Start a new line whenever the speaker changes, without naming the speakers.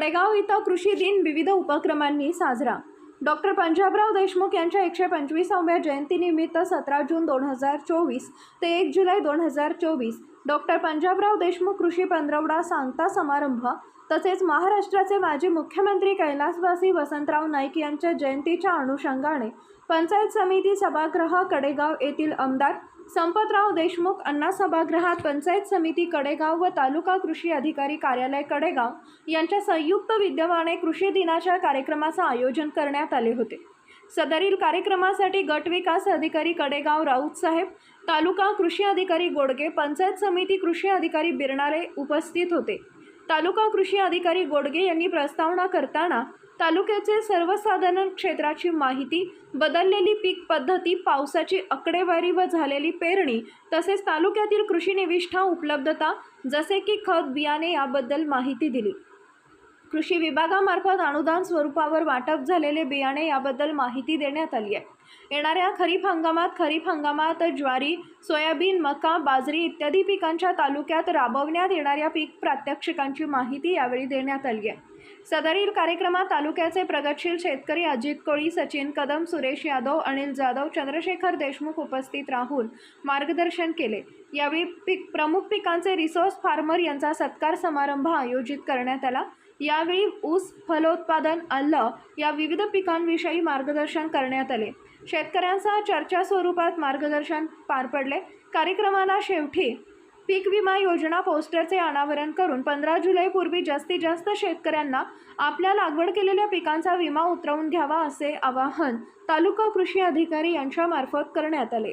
कडेगाव इथं कृषी दिन विविध उपक्रमांनी साजरा. डॉक्टर पंजाबराव देशमुख यांच्या एकशे पंचवीसाव्या जयंतीनिमित्त सतरा जून दोन हजार चोवीस ते एक जुलै दोन हजार चोवीस. डॉक्टर पंजाबराव देशमुख कृषी पंधरवडा सांगता समारंभ तसेच महाराष्ट्राचे माजी मुख्यमंत्री कैलासवासी वसंतराव नाईक यांच्या जयंतीच्या अनुषंगाने पंचायत समिती सभागृह कडेगाव येथील आमदार संपतराव देशमुख अण्णा सभागृहात पंचायत समिती कडेगाव व तालुका कृषी अधिकारी कार्यालय कडेगाव यांच्या संयुक्त विद्यमाने कृषी दिनाच्या कार्यक्रमाचं आयोजन करण्यात आले होते. सदरील कार्यक्रमासाठी गट विकास अधिकारी कडेगाव राऊत साहेब तालुका कृषी अधिकारी गोडगे पंचायत समिती कृषी अधिकारी बिरणारे उपस्थित होते. तालुका कृषी अधिकारी गोडगे यांनी प्रस्तावना करताना तालुक्याचे सर्वसाधारण क्षेत्राची माहिती बदललेली पीक पद्धती पावसाची आकडेवारी व झालेली पेरणी तसेच तालुक्यातील कृषी निविष्ठा उपलब्धता जसे की खत बियाणे याबद्दल माहिती दिली. कृषी विभागामार्फत अनुदान स्वरूपावर वाटप झालेले बियाणे याबद्दल माहिती देण्यात आली आहे. येणाऱ्या खरीप हंगामात खरीप हंगामात ज्वारी सोयाबीन मका बाजरी इत्यादी पिकांच्या तालुक्यात राबवण्यात येणाऱ्या पीक प्रात्यक्षिकांची माहिती यावेळी देण्यात आली आहे. सदरील कार्यक्रमात तालुक्याचे प्रगतशील शेतकरी अजित कोळी सचिन कदम सुरेश यादव अनिल जाधव चंद्रशेखर देशमुख उपस्थित राहून मार्गदर्शन केले. यावेळी पीक प्रमुख पिकांचे रिसोर्स फार्मर यांचा सत्कार समारंभ आयोजित करण्यात आला. यावेळी ऊस फलोत्पादन आल्ल या विविध पिकांविषयी मार्गदर्शन करण्यात आले. शेतकऱ्यांसह चर्चा स्वरूपात मार्गदर्शन पार पडले. कार्यक्रमाला शेवटी पीक विमा योजना पोस्टरचे अनावरण करून पंधरा जुलैपूर्वी जास्तीत जास्त शेतकऱ्यांना आपल्या लागवड केलेल्या पिकांचा विमा उतरवून घ्यावा असे आवाहन तालुका कृषी अधिकारी यांच्यामार्फत करण्यात आले.